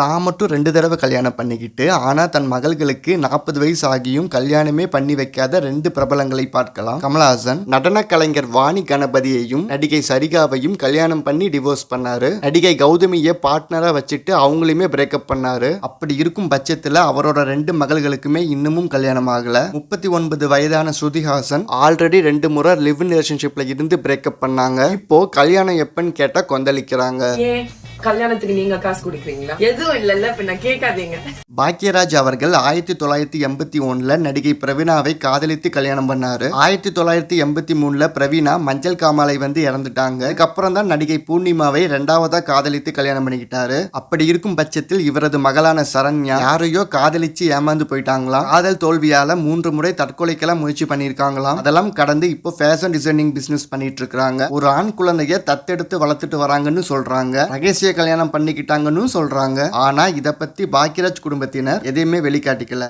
தான் மட்டும் ரெண்டு தடவை கல்யாணம் பண்ணிக்கிட்டு ஆனால் தன் மகள்களுக்கு நாற்பது வயசு ஆகியும் கல்யாணமே பண்ணி வைக்காத ரெண்டு பிரபலங்களை பார்க்கலாம். கமலஹாசன் நடன கலைஞர் வாணி கணபதியையும் நடிகை சரிகாவையும் கல்யாணம் பண்ணி டிவோர்ஸ் பண்ணாரு. நடிகை கௌதமியை பார்ட்னரா வச்சுட்டு அவங்களையுமே பிரேக்கப் பண்ணாரு. அப்படி இருக்கும் பட்சத்தில் அவரோட ரெண்டு மகள்களுக்குமே இன்னமும் கல்யாணம் ஆகல. முப்பத்தி ஒன்பது வயதான ஸ்ருதிஹாசன் ஆல்ரெடி ரெண்டு முறை லிவ் ரிலேஷன்ஷிப்ல இருந்து பிரேக்கப் பண்ணாங்க. இப்போ கல்யாணம் எப்பன்னு கேட்டா கொந்தளிக்கிறாங்க. கல்யாணத்துக்கு நீங்க காசு குடுக்குறீங்களா? எதுவும் இல்லல்ல நான் கேட்காதீங்க. பாக்யராஜ் அவர்கள் ஆயிரத்தி தொள்ளாயிரத்தி எண்பத்தி ஒன்றில் நடிகை பிரவீணாவை காதலித்து கல்யாணம் பண்ணார். ஆயிரத்தி தொள்ளாயிரத்தி எண்பத்தி மூணுல பிரவீனா மஞ்சள் காமாலை வந்து இறந்துட்டாங்க. அதுக்கப்புறம் தான் நடிகை பூர்ணிமாவை ரெண்டாவதாக காதலித்து கல்யாணம் பண்ணிக்கிட்டாரு. அப்படி இருக்கும் பட்சத்தில் இவரது மகளான சரண்யா யாரையோ காதலிச்சு ஏமாந்து போயிட்டாங்களாம். காதல் தோல்வியால் மூன்று முறை தற்கொலைக்கெல்லாம் முயற்சி பண்ணியிருக்காங்களாம். அதெல்லாம் கடந்து இப்போ ஃபேஷன் டிசைனிங் பிஸ்னஸ் பண்ணிட்டு இருக்காங்க ஒரு ஆண் குழந்தைய தத்தெடுத்து வளர்த்துட்டு வராங்கன்னு சொல்றாங்க. ரகசிய கல்யாணம் பண்ணிக்கிட்டாங்கன்னு சொல்றாங்க. ஆனா இதை பத்தி பாக்கியராஜ் குடும்பத்தினர் எதையுமே வெளிக்காட்டிக்கல.